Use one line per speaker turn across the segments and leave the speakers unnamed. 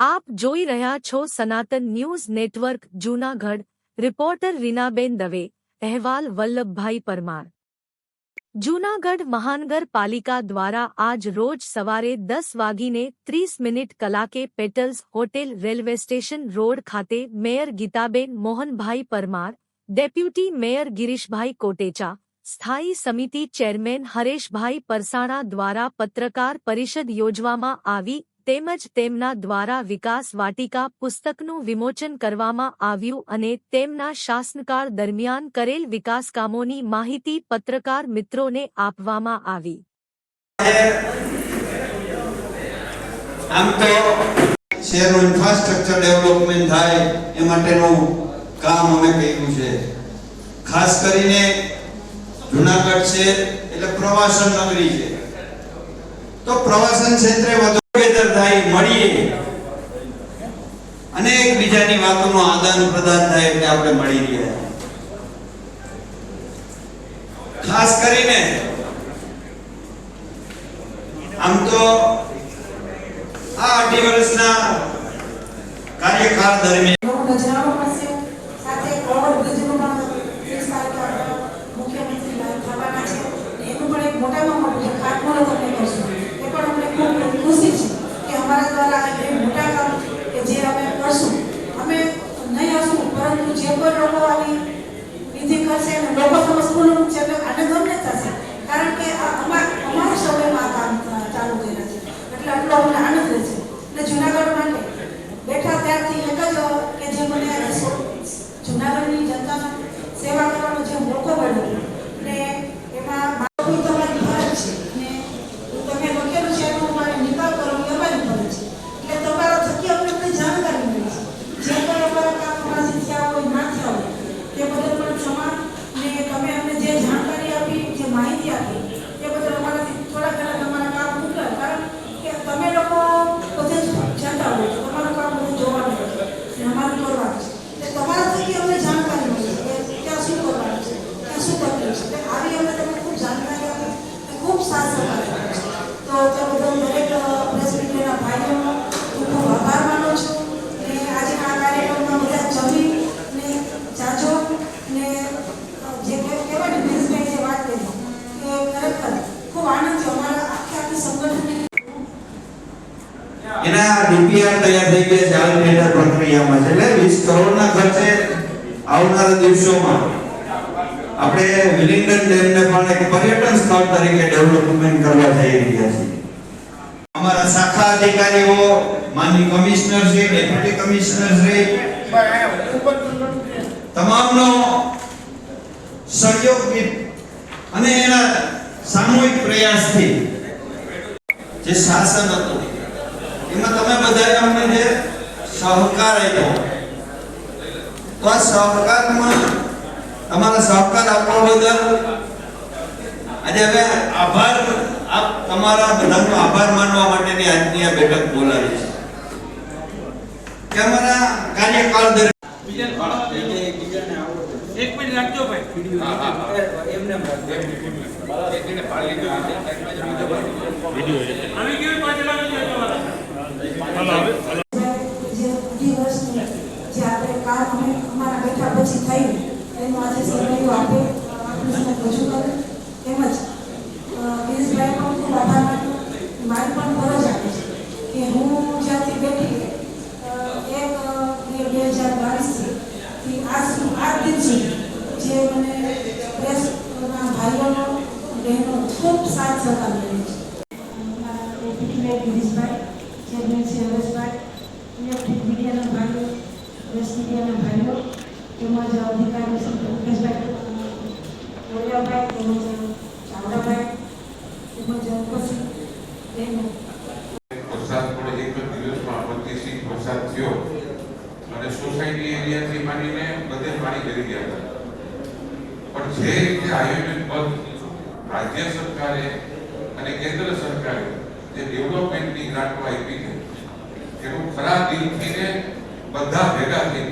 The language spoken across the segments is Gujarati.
આપ જોઈ રહ્યા છો Sanatan news network Junagadh. Reporter Reenaben Dave. અહેવાલ વલ્લભભાઈ પરમાર. જૂનાગઢ મહાનગરપાલિકા દ્વારા આજ રોજ સવારે દસ વાગીને ત્રીસ મિનિટ કલાકે petals hotel railway station road ખાતે mayor Gitaben Mohanbhai Parmar, deputy mayor Girishbhai Kotecha, સ્થાયી સમિતિ ચેરમેન હરેશભાઈ પરસાણા દ્વારા પત્રકાર પરિષદ યોજવામાં આવી તેમજ તેમના દ્વારા વિકાસ વાટિકા પુસ્તકનું વિમોચન કરવામાં આવ્યું અને તેમના શાસનકાળ દરમિયાન કરેલ વિકાસકામોની માહિતી પત્રકાર મિત્રોને આપવામાં આવી.
આમ તો શહેરનું ઇન્ફ્રાસ્ટ્રક્ચર ડેવલપમેન્ટ થાય એ માટેનું કામ અમે કર્યું છે. ખાસ કરીને જુનાગઢ છે એટલે પ્રવાસન નગરી છે. તો પ્રવાસન ક્ષેત્રે વધુ થાય મળીએ. અને એકબીજાની વાતોનું આદાન પ્રદાન થાય એટલે આપણે મળી રહ્યા. ખાસ કરીને આમ તો આ અઢી વર્ષના કાર્યકાળ દરમિયાન
એવો નજરાણો હશે સાથે ઓવરબ્રિજનું પણ ત્રીસ તારીખે આપણા મુખ્યમંત્રી લાઈવ થવાના છે એનું પણ એક મોટામાં મોટું એક ખાતમુહૂર્ત અમે કરશું એ પણ અમને ખૂબ ખુશી છે કે અમારા દ્વારા આ બે મોટા કામ કે જે અમે કરશું અમે નહીં હશું પરંતુ જે કોઈ લોકો આની વિધિ કરશે અને લોકો સમજવું છે એટલે આનંદ અમને થશે કારણ કે આ અમાર અમારા સમયમાં આ કામ ચાલુ કર્યા છે એટલે આટલો અમને આનંદ રહેશે એટલે જુનાગઢ માટે બેઠા ત્યારથી એક જ કે જે મને જુનાગઢની જનતાનો સેવા કરવાનો જે મોકો મળ્યો અને એમાં મારું તમારી ફરજ છે અને તમે લખેલું છે એનો મારે નિકાલ કરો એ અમારી ફરજ છે એટલે તમારા થકી અમને બધી જાણકારી મળી છે જે કોઈ અમારા કામ અમારાથી થયા હોય ના થયા હોય તે બદલ પણ ક્ષમા ને તમે અમને જે જાણકારી આપી જે માહિતી આપી તે બદલ અમારાથી થોડા ઘણા તમારા કામ મોકલા કારણ કે તમે લોકો બધે જ જતા હોય છો તમારું કામ બધું જોવાનું હોય છે અને અમારું કરવાનું છે એટલે તમારા થકી અમને જાણકારી મળી છે કે ક્યાં શું કરવાનું છે ક્યાં શું કરવું છે એટલે આવી અમને તમે ખૂબ જાણકારી આપી અને ખૂબ સાથ સહકાર આપ્યો છે તો તે બદલ દરેક પ્રેસ મીડિયાના ભાઈઓનો હું ખૂબ આભાર માનું છું અને આજના આ કાર્યક્રમમાં બધા જમી ને જાજો ને જે કહેવાય કહેવાય ને મિસભાઈ જે વાત કરી કે ખરેખર ખૂબ આનંદ છે અમારા આખે આખી સંગઠનની
એના ડીપીઆર તૈયાર થઈ ગયા છે, હાલ ટેન્ડર પ્રક્રિયામાં છે. એટલે 20 કરોડના ખર્ચે આવનારા દિવસોમાં આપણે વિલિંગડન ડેમને પણ એક પર્યટન સ્થળ તરીકે ડેવલપમેન્ટ કરવા જઈ રહ્યા છીએ. અમારા શાખા અધિકારીઓ, માનની કમિશનર છે, ડેપ્યુટી કમિશનર છે, તમામનો સહયોગ અને એના સામૂહિક પ્રયાસથી જે શાસન હતું એમાં તમે બધાએ અમને જે સહકાર આપ્યો. તો આ સહકારમાં તમારા સહકાર આપવા બદલ આજે હવે આભાર આપ તમારા બધાનો આભાર માનવા માટેની આજની આ બેઠક બોલાવી છે. કે અમારા કાર્યકાળ દરમિયાન
એક મિનિટ રાખજો ભાઈ. આવી ગયું પાછળ
જે વર્ષનું જે આપણે કામ અમે અમારા બેઠા પછી થયું એનું આજે સમય આપે સમય રજૂ કર્યું તેમજ ગિરીશભાઈ મારી પણ ફરજ આપે છે કે હું જ્યાંથી બેઠી એક બે હજાર બાવીસથી આજ આ દિન સુધી જે મને પ્રેસના ભાઈઓનો બહેનો ખૂબ સાથ સહકાર મળ્યો છે મારા deputy mayor Girishbhai chairman Shri Hareshbhai electric મીડિયાના ભાઈઓ પ્રેસ મીડિયાના ભાઈઓ તેમજ અધિકારીઓ શ્રી મુકેશભાઈ
આયોજન રાજ્ય સરકારે અને કેન્દ્ર સરકારે જે ડેવલપમેન્ટની ગ્રાન્ટો આપી છે, એનું ખરા દિલથી ને બધા ભેગા થઈ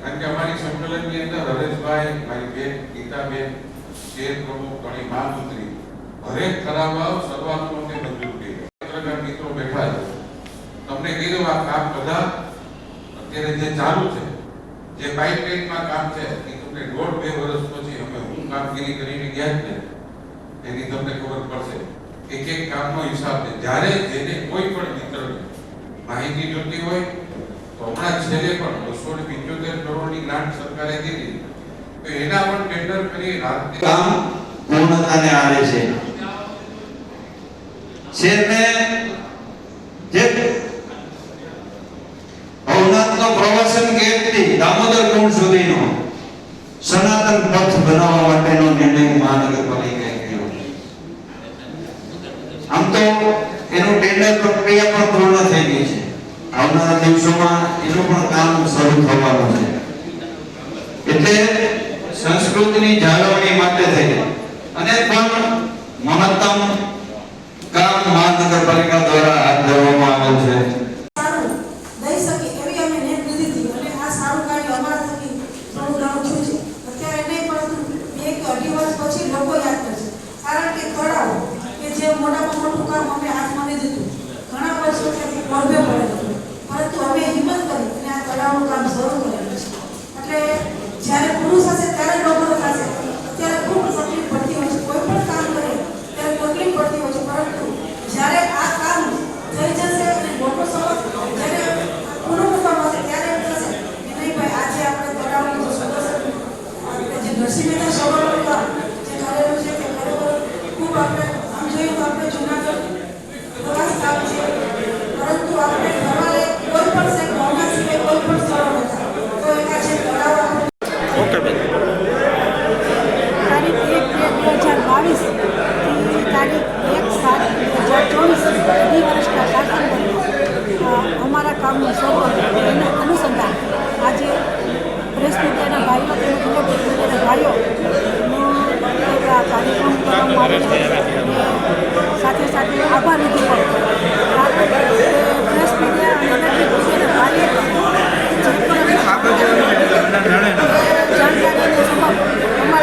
કારણ કે અમારી સંકલનની અંદર હરેશભાઈ, મારી બેન ગીતાબેન શેર પ્રમુખ ઘણી મહામંત્રી હરેક ઠરાવ સર્વાત્મકને મંજૂર થઈ પત્રકાર મિત્રો બેઠા છે. તમને કીધું આ કામ બધા, અત્યારે જે ચાલુ છે, જે પાઇપલાઇનમાં કામ છે, એ તમને દોઢ બે વર્ષ પછી અમે હું કામગીરી કરીને ગયા જ એની તમને ખબર પડશે. એક એક કામનો હિસાબ છે. જ્યારે જેને કોઈ પણ મિત્રને માહિતી જોતી હોય, તો હમણાં છેલ્લે પણ બસો ને પંચોતેર કરોડની ગ્રાન્ટ સરકારે દીધી. એના પણ ટેન્ડર કરી રાત્રે
કામ પૂર્ણતાને આવે છે. શેરને જે ભવનાથનો પ્રવાસન ગેટથી દામોદર કુંડ સુધીનો સનાતન પથ બનાવવા માટેનો નિર્ણય મહાનગરપાલિકાએ કર્યો. આમ તો એનું ટેન્ડર પ્રક્રિયા પણ પૂર્ણ થઈ ગઈ છે. આવનારા દિવસોમાં એનું પણ કામ શરૂ થવાનું છે. એટલે સંસ્કૃતિની જાળવણી માટે થઈ અને પણ મહત્તમ કામ મહાનગરપાલિકા દ્વારા હાથ ધરવામાં આવેલ છે.